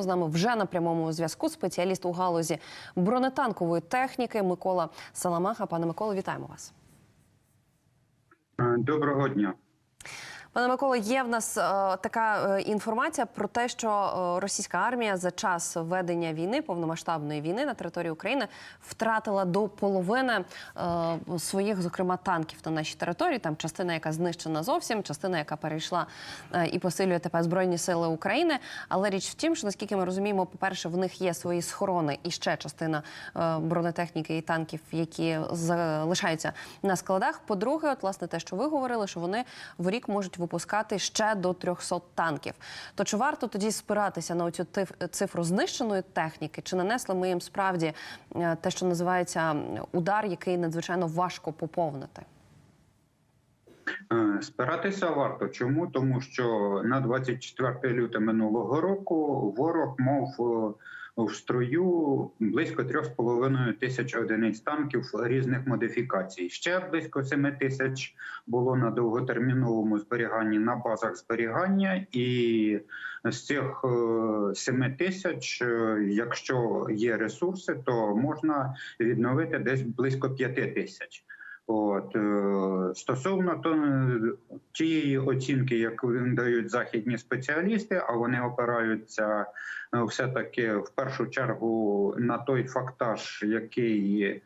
З нами вже на прямому зв'язку спеціаліст у галузі бронетанкової техніки Микола Саламаха. Пане Миколо, вітаємо вас. Доброго дня. Пане Миколо, є в нас е, така е, інформація про те, що е, російська армія за час ведення війни, повномасштабної війни на території України втратила до половини своїх, зокрема, танків на нашій території. Там частина, яка знищена зовсім, частина, яка перейшла і посилює тепер збройні сили України. Але річ в тім, що наскільки ми розуміємо, по-перше, в них є свої схорони і ще частина бронетехніки і танків, які залишаються на складах. По-друге, от власне те, що ви говорили, що вони в рік можуть випускати ще до 300 танків. То чи варто тоді спиратися на цю цифру знищеної техніки? Чи нанесли ми їм справді е, те, що називається удар, який надзвичайно важко поповнити? Е, Спиратися варто. Чому? Тому що на 24 лютого минулого року ворог мав е, в строю близько 3,5 тисяч одиниць танків різних модифікацій. Ще близько 7 тисяч було на довготерміновому зберіганні на базах зберігання, і з цих е, 7 тисяч, е, якщо є ресурси, то можна відновити десь близько 5 тисяч. От е, стосовно то, е, тієї оцінки, яку дають західні спеціалісти, а вони опираються е, все таки в першу чергу на той фактаж, який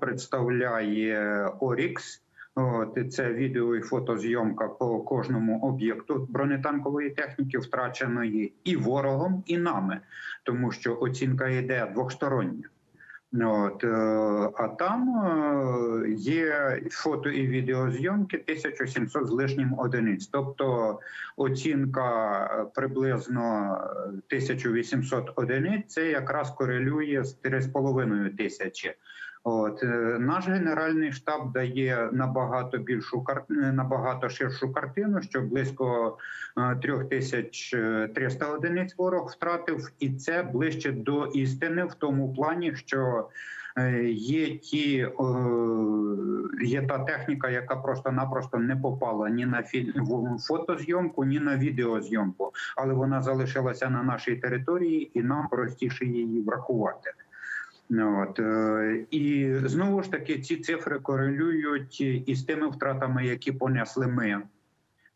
представляє Орікс. От це відео і фотозйомка по кожному об'єкту бронетанкової техніки, втраченої і ворогом, і нами, тому що оцінка йде двостороння. От, е, а там е, є фото і відеозйомки 1700 з лишнім одиниць. Тобто оцінка е, приблизно 1800 одиниць це якраз корелює з 3,5 тисячі. От е, наш генеральний штаб дає набагато більшу е, набагато ширшу картину, що близько е, 3300 одиниць ворог втратив, і це ближче до істини в тому плані, що е, є ті е, є та техніка, яка просто-напросто не попала ні на фотозйомку, ні на відеозйомку, але вона залишилася на нашій території, і нам простіше її врахувати. От е, і знову ж таки ці цифри корелюють із тими втратами, які понесли ми.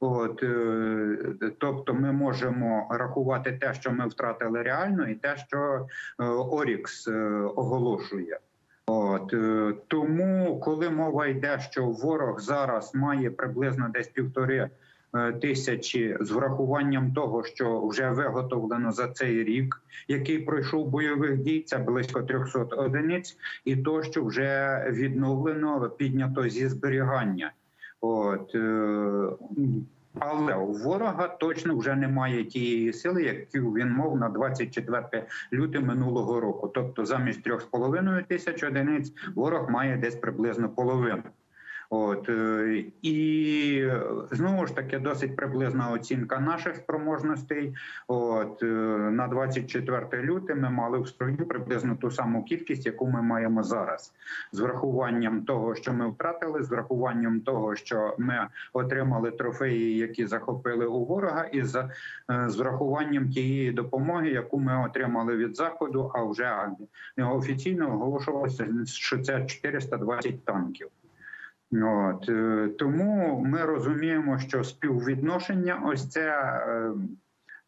От, е, тобто, ми можемо рахувати те, що ми втратили реально, і те, що е, Орікс оголошує. От тому, коли мова йде, що ворог зараз має приблизно десь півтори тисячі з врахуванням того, що вже виготовлено за цей рік, який пройшов бойових дій, це близько 300 одиниць, і то, що вже відновлено, піднято зі зберігання. От е, але у ворога точно вже немає тієї сили, яку він мав на 24 лютого минулого року. Тобто, замість 3,5 тисяч одиниць ворог має десь приблизно половину. От е, і знову ж таки досить приблизна оцінка наших спроможностей. От е, на 24 люте ми мали в строю приблизно ту саму кількість, яку ми маємо зараз, з врахуванням того, що ми втратили, з врахуванням того, що ми отримали трофеї, які захопили у ворога, і з, е, з врахуванням тієї допомоги, яку ми отримали від заходу. А вже офіційно оголошувалося, що це 420 танків. От е, тому ми розуміємо, що співвідношення ось це е,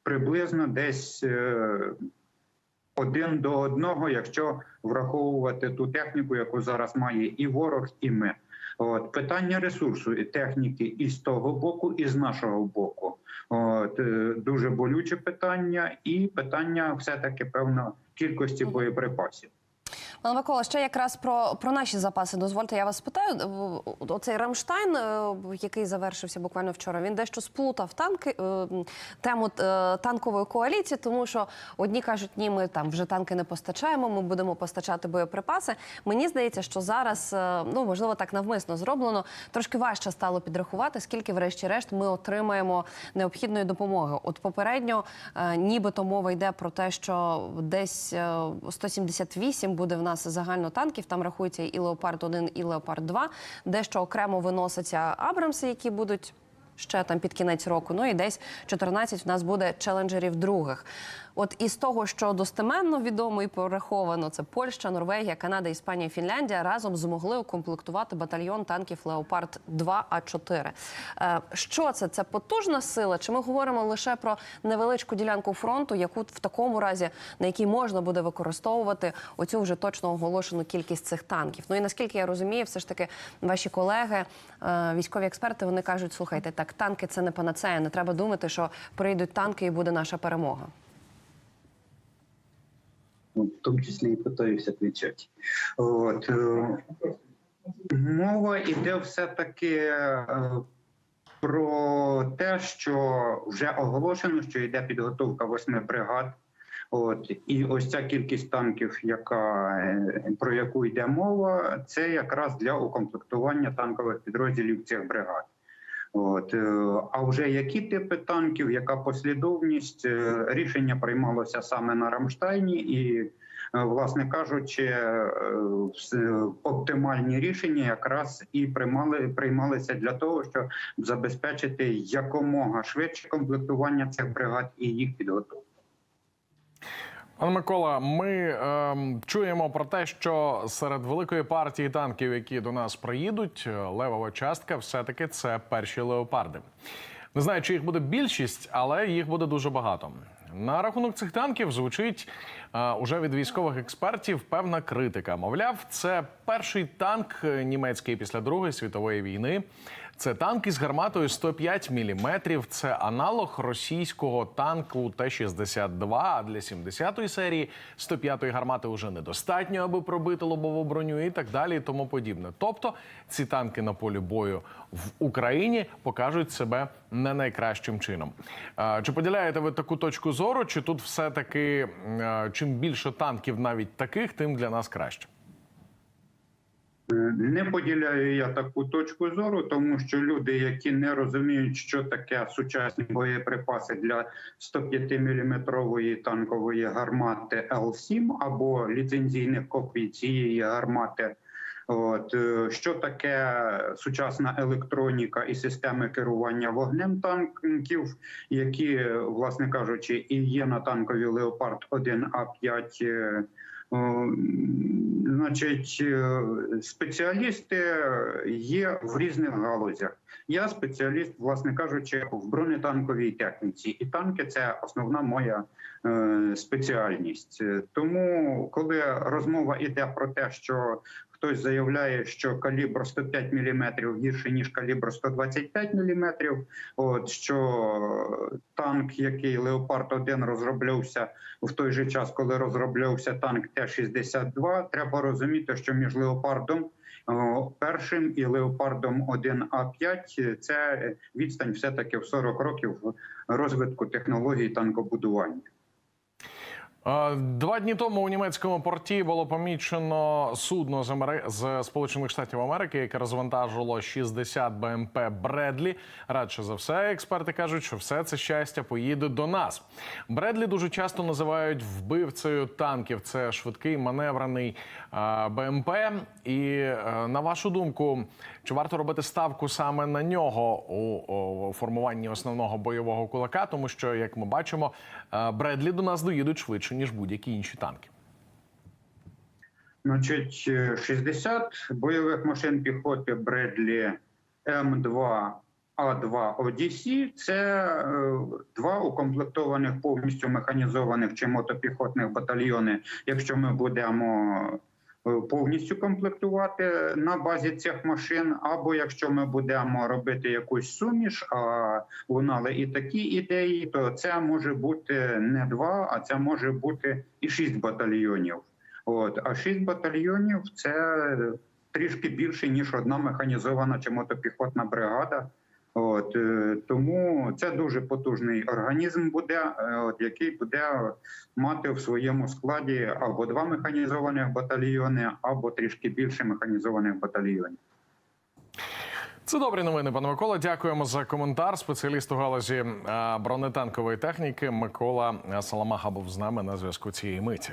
приблизно десь е, один до одного, якщо враховувати ту техніку, яку зараз має і ворог, і ми. От питання ресурсу і техніки і з того боку, і з нашого боку. От дуже болюче питання, і питання все таки певно кількості боєприпасів. Пане Микола, ще якраз про, про наші запаси. Дозвольте, я вас спитаю. Е, Оцей Рамштайн, е, який завершився буквально вчора, він дещо сплутав танки е, тему танкової коаліції, тому що одні кажуть, ні, ми там вже танки не постачаємо, ми будемо постачати боєприпаси. Мені здається, що зараз, ну можливо, так навмисно зроблено. Трошки важче стало підрахувати, скільки, врешті-решт, ми отримаємо необхідної допомоги. От попередньо, нібито мова йде про те, що десь е, 178 буде в нас загально танків. Там рахується і Леопард 1 і Леопард 2 Дещо окремо виносяться Абрамси, які будуть ще там під кінець року. Ну і десь 14 в нас буде челенджерів других. От із того, що достеменно відомо і пораховано, це Польща, Норвегія, Канада, Іспанія, Фінляндія разом змогли укомплектувати батальйон танків Леопард 2 А 4 Е, Що це? Це потужна сила? Чи ми говоримо лише про невеличку ділянку фронту, яку в такому разі на якій можна буде використовувати оцю вже точно оголошену кількість цих танків? Ну і наскільки я розумію, все ж таки ваші колеги, е, військові експерти, вони кажуть: слухайте, так танки це не панацея. Не треба думати, що прийдуть танки і буде наша перемога. В тому числі і питаюся відповідати. От, е, мова йде все-таки е, про те, що вже оголошено, що йде підготовка восьми бригад. От і ось ця кількість танків, яка е, про яку йде мова, це якраз для укомплектування танкових підрозділів цих бригад. От а вже які типи танків, яка послідовність рішення приймалося саме на Рамштайні, і власне кажучи, е, оптимальні рішення якраз і приймали приймалися для того, щоб забезпечити якомога швидше комплектування цих бригад і їх підготовку. Пане Микола, ми ем, чуємо про те, що серед великої партії танків, які до нас приїдуть, е, левова частка все-таки це перші леопарди. Не знаю, чи їх буде більшість, але їх буде дуже багато. На рахунок цих танків звучить е, уже від військових експертів певна критика. Мовляв, це перший танк е, німецький після Другої світової війни. Це танк із гарматою 105 мм. Це аналог російського танку Т-62. А для 70-ї серії 105-ї гармати вже недостатньо, аби пробити лобову броню і так далі, і тому подібне. Тобто ці танки на полі бою в Україні покажуть себе не найкращим чином. Чи поділяєте ви таку точку зору? Чи тут все таки чим більше танків, навіть таких, тим для нас краще? Е, Не поділяю я таку точку зору, тому що люди, які не розуміють, що таке сучасні боєприпаси для 105-мм танкової гармати Л-7 або ліцензійних копій цієї гармати. От е, що таке сучасна електроніка і системи керування вогнем танків, які, власне кажучи, і є на танкові Леопард 1 А 5 Значить, е, спеціалісти є в різних галузях. Я спеціаліст, власне кажучи, в бронетанковій техніці, і танки це основна моя е, спеціальність. Е, Тому, коли розмова йде про те, що хтось заявляє, що калібр 105 мм гірше ніж калібр 125 мм, от що танк, який Леопард 1 розроблявся в той же час, коли розроблявся танк Т-62, треба розуміти, що між Леопардом першим і Леопардом 1 А5 це відстань все-таки в 40 років розвитку технологій танкобудування. Е, Два дні тому у німецькому порті було помічено судно з, Амери... з Сполучених Штатів Америки, яке розвантажило 60 БМП Бредлі. Радше за все, експерти кажуть, що все це щастя поїде до нас. Бредлі дуже часто називають вбивцею танків. Це швидкий маневрений е, БМП. І е, на вашу думку, чи варто робити ставку саме на нього у, формуванні основного бойового кулака? Тому що, як ми бачимо, Бредлі до нас доїдуть швидше ніж будь-які інші танки. Значить, е, 60 бойових машин піхоти Бредлі М2 А2 ODC – це е, два укомплектованих повністю механізованих чи мотопіхотних батальйони. Якщо ми будемо е, повністю комплектувати на базі цих машин, або якщо ми будемо робити якусь суміш, а лунали і такі ідеї, то це може бути не два, а це може бути і шість батальйонів. От а шість батальйонів це трішки більше ніж одна механізована чи мотопіхотна бригада. От е, тому це дуже потужний організм буде, е, от який буде мати в своєму складі або два механізованих батальйони, або трішки більше механізованих батальйонів. Це добрі новини, пане Микола. Дякуємо за коментар. Спеціаліст у галузі е, бронетанкової техніки Микола Саламаха був з нами на зв'язку цієї миті.